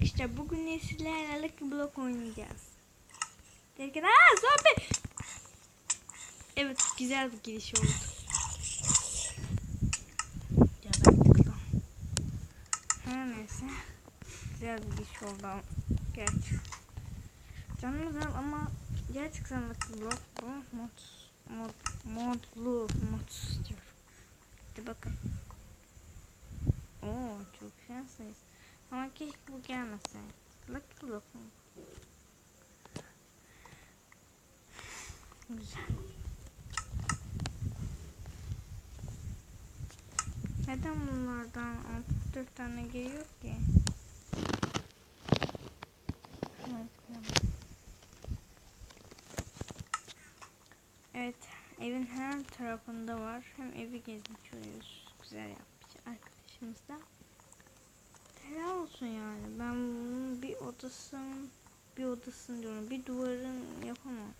arkadaşlar bugün sizlerle Lucky Block oynayacağız. Derken aaa zombi. Evet güzel bir giriş oldu. Her neyse. Güzel bir giriş oldu gerçi. Canımız al ama gerçekten Lucky Block bu mod, mod, modlu mod istiyorum. Hadi bakın. Oo çok şanslıyız. Ama keşke bu gelmeseydi. Lucky Block? Güzel. Neden bunlardan 64 tane geliyor ki? Evet, evin her tarafında var. Hem evi gezmiş oluyoruz. Güzel yapmış arkadaşımız da. Helal olsun yani. Ben bunun bir odasını, bir odasını diyorum. Bir duvarın yapamam.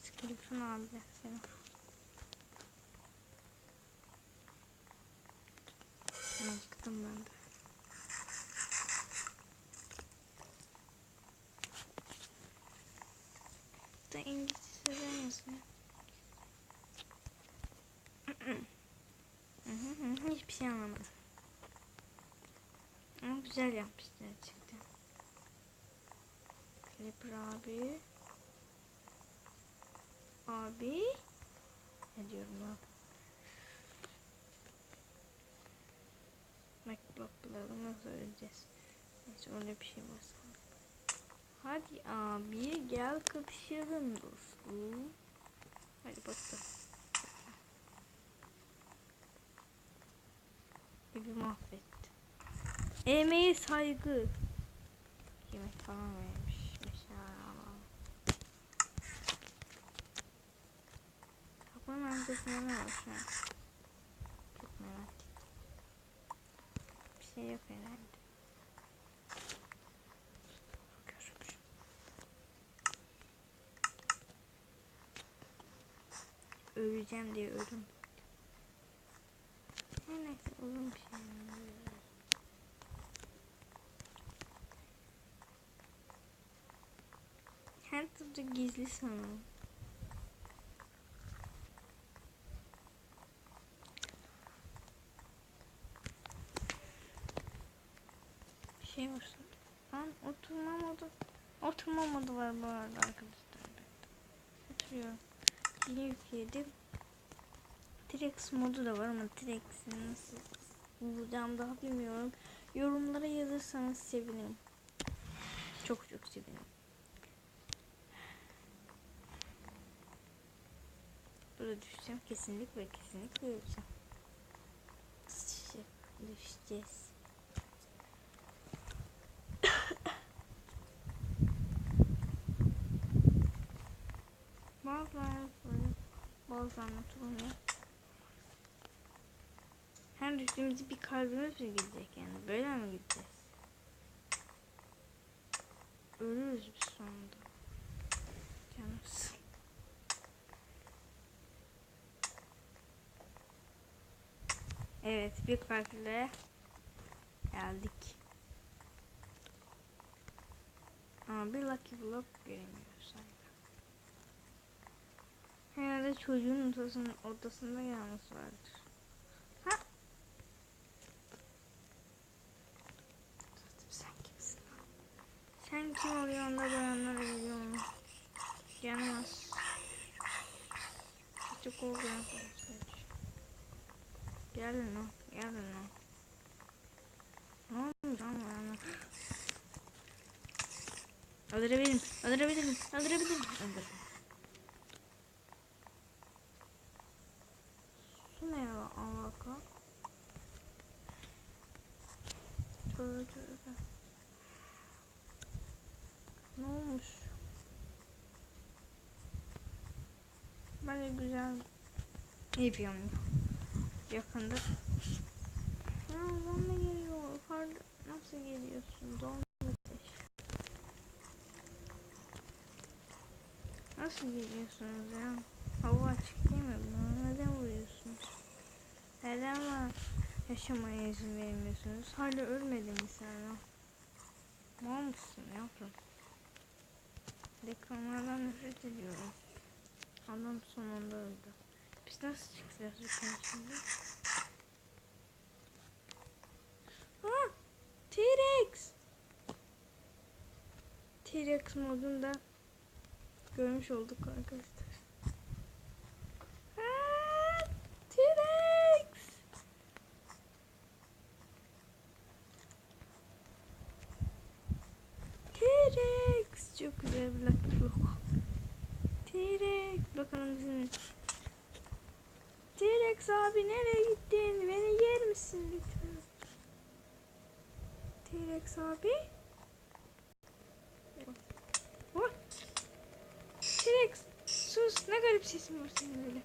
Skeleton abi selam. Acıktım ben de. Da İngilizce hı, Hiçbir şey anlamadım. Güzel yapmışlar gerçekten. Creeper abi. Abi. Ne diyorum lan? MacBook'ları nasıl öleceğiz? Neyse öyle bir şey var sanırım. Hadi abi gel kapışalım dostum. Hadi bakalım. Evi mahvetti. Emeğe saygı. Yemek falan vermiş. Kapının arkasında ne var şu an? Çok merak ettim. Bir şey yok herhalde. Öleceğim diye öldüm. Her neyse uzun bir şey. Türlü gizli sanırım. Bir şey var. Lan oturma modu. Oturma modu var bu arada arkadaşlar. Oturuyorum. Yeni yükledim. T-Rex modu da var ama T-Rex'i nasıl bulacağım daha bilmiyorum. Yorumlara yazırsanız sevinirim. Çok çok sevinirim. Burada düşeceğim kesinlikle kesinlikle öleceğim. Düşeceğiz. Bazen oturmuyor. Hem düştüğümüzde bir kalbimiz mi gidecek yani? Böyle mi gideceğiz? Ölürüz biz sonunda. Evet bir kalple geldik. Ama bir lucky block göremiyoruz hala. Herhalde çocuğun odasının, odasında yalnız vardır. Ha? Sen kimsin? Sen kim oluyorsun da bayanlara geliyorsun? Gelmez. Çok oldu Gelin lan, gelin lan. Ne olmuş lan bana? Öldürebilirim, öldürebilirim, öldürebilirim. Öldürebilirim. Su ne ya alaka? Tövbe. Ne olmuş? Böyle güzel yapıyorum. Yakında. Ya bana geliyor. Hard nasıl geliyorsun? Don ateş. Nasıl geliyorsunuz ya? Hava açık değil mi? Bana neden vuruyorsunuz? Neden bana yaşamaya izin vermiyorsunuz? hala ölmedin mi sen ya? Mal mısın yavrum? Ekranlardan nefret ediyorum. Adam sonunda öldü. Biz nasıl çıkacağız yukarı şimdi? Ha! T-Rex! T-Rex modunda görmüş olduk arkadaşlar. T-Rex! T-Rex! Çok güzel bir yok. T-Rex! Bakalım bizim T-Rex abi nereye gittin? Beni yer misin lütfen? T-Rex abi? Oh. T-Rex sus ne garip sesin var senin öyle.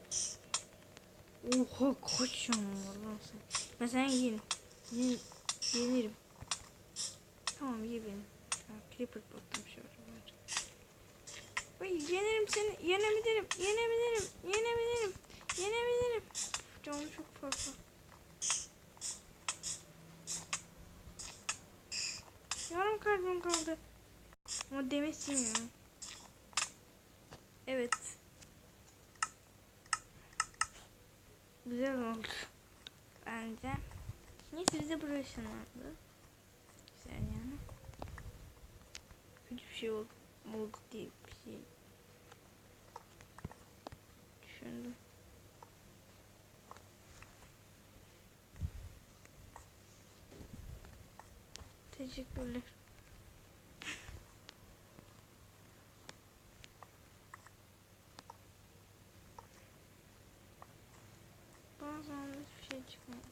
Oha var lan sen. Ben seni yerim. Yen, yenirim. Tamam ye beni. Ha, Creeper bottum şu. Ay yenerim seni. Yenebilirim. Yenebilirim. Yenebilirim. Yenebilirim. Canım çok fazla. Yarım kalbim kaldı. Ama demesin ya. Evet. Güzel oldu. Bence. Neyse bize buraya ışınlandı. Güzel yani. Kötü şey oldu. Oldu diye bir şey. Düşündüm. Teşekkürler. Bazen hiçbir şey çıkmıyor.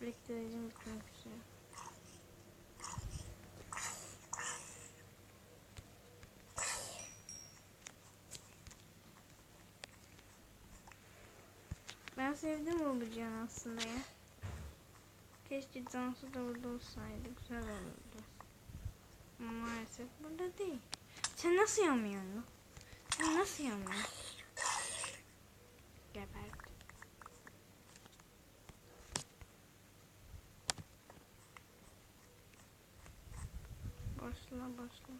Bekleyicim bitmek üzere. Ben sevdim Ulucan aslında ya. Keşke Cansu da burada olsaydı. Güzel olurdu. Maalesef burada değil. Sen nasıl yanmıyorsun? Sen nasıl yanmıyorsun? Geberdi. Başla başla.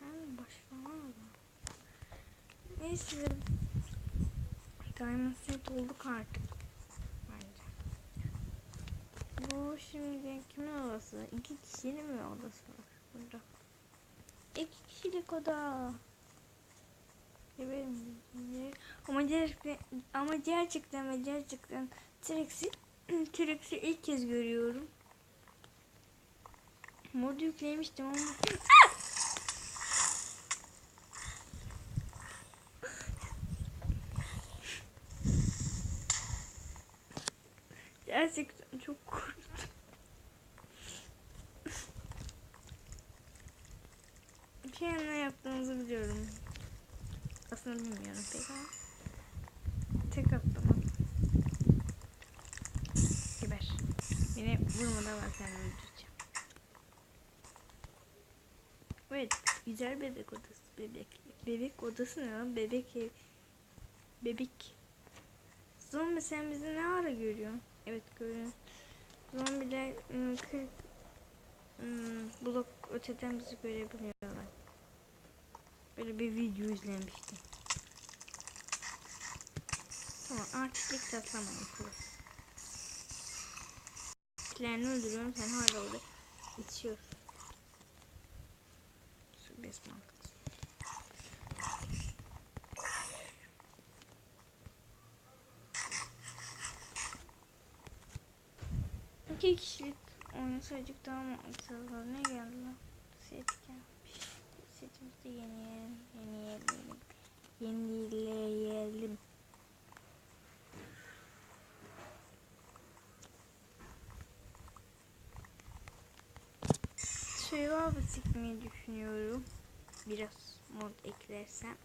Ben başlamadım. Neyse. Diamond set olduk artık. Bence. Bu şimdi kimin odası? İki kişinin mi odası var burada? İki kişilik oda. Ama gerçekten ama gerçekten ve gerçekten T-Rex'i T-Rex'i ilk kez görüyorum. Mod yüklemiştim ama gerçekten çok korktum. An ne yaptığınızı biliyorum. Aslında bilmiyorum pek ama. Tek attım. Geber. Beni vurmadan ben seni öldüreceğim. Evet. Güzel bebek odası. Bebek. Bebek odası ne lan? Bebek ev. Bebek. Zombi sen bizi ne ara görüyorsun? Evet görüyorum. Zombiler ım, 40 ım, blok öteden bizi görebiliyorlar. Böyle bir video izlemiştim. Tamam artık ilk saklamayın kız. Kilerini öldürüyorum sen hala orada içiyorsun. Su besman kız. İki kişilik oynasaydık daha mantıklı. Ne geldi lan? Set gelmiş. Setimizi yenileyelim. Yenileyelim. Yenileyelim. Survival çekmeyi düşünüyorum. Biraz mod eklersem.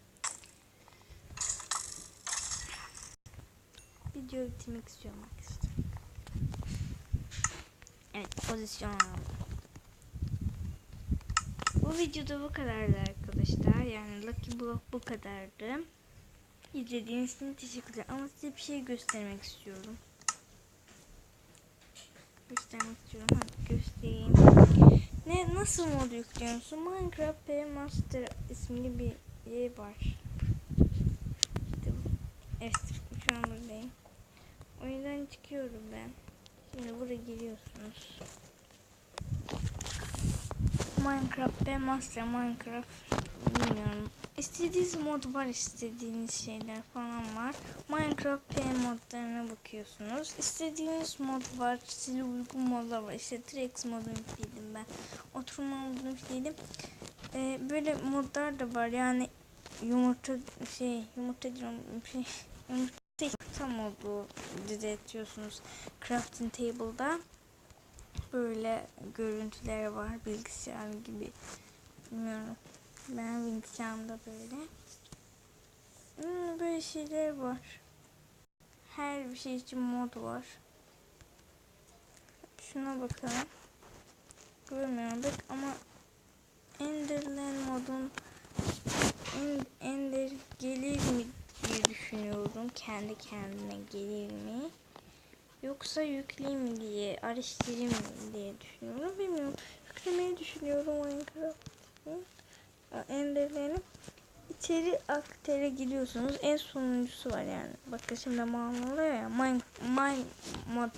Video bitirmek istiyorum. Evet pozisyon aldım. Bu videoda bu kadardı arkadaşlar. Yani Lucky Block bu kadardı. İzlediğiniz için teşekkürler. Ama size bir şey göstermek istiyorum. göstermek istiyorum. Hadi göstereyim. Ne nasıl mod yüklüyorsun? Minecraft P Master isimli bir yer var. İşte bu. Evet şu an buradayım. O yüzden çıkıyorum ben. Şimdi buraya giriyorsunuz. Minecraft P Master Minecraft bilmiyorum. İstediğiniz mod var, istediğiniz şeyler falan var. Minecraft P modlarına bakıyorsunuz. İstediğiniz mod var, size uygun modlar var. İşte Trex modunu yükledim ben. Oturma modunu yükledim. Ee, böyle modlar da var. Yani yumurta şey yumurta diyorum şey yumurta yumurta modu düzeltiyorsunuz. Crafting table'da böyle görüntüler var bilgisayar gibi. Bilmiyorum. Ben bilgisayarımda böyle. Hmm, böyle şeyler var. Her bir şey için mod var. Şuna bakalım. Görmüyorum bak ama Enderland modun en, Ender gelir mi diye düşünüyorum. Kendi kendine gelir mi? Yoksa yükleyeyim diye, araştırayım diye düşünüyorum. Bilmiyorum. Yüklemeyi düşünüyorum Minecraft'ı. Enderlerini içeri aktere gidiyorsunuz. En sonuncusu var yani. Bakın şimdi mal oluyor ya. Mine, mine mod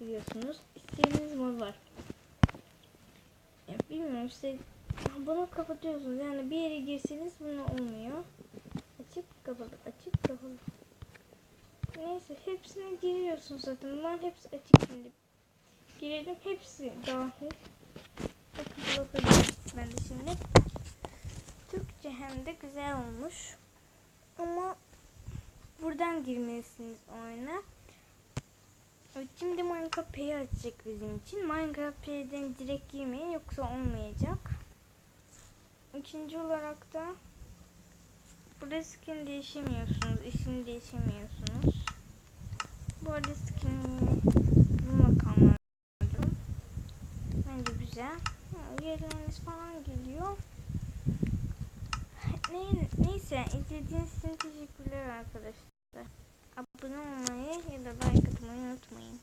giriyorsunuz. İstediğiniz mod var. Ya bilmiyorum işte bunu kapatıyorsunuz. Yani bir yere girseniz bunu olmuyor. Açıp kapalı, açıp kapalı. Neyse hepsine giriyorsunuz zaten. Ben hepsi açık şimdi. Girelim hepsi dahil. Bakın bakın ben de şimdi. Türkçe hem de güzel olmuş. Ama buradan girmelisiniz oyuna. Evet, şimdi Minecraft Pay'i açacak bizim için. Minecraft Pay'den direkt girmeyin yoksa olmayacak. İkinci olarak da burada skin değişemiyorsunuz. isim değişemiyorsunuz. Bu arada skinini bulmak anladım. Bence güzel. Yerleriniz falan geliyor. Ne, neyse izlediğiniz için teşekkürler arkadaşlar. Abone olmayı ya da like atmayı unutmayın.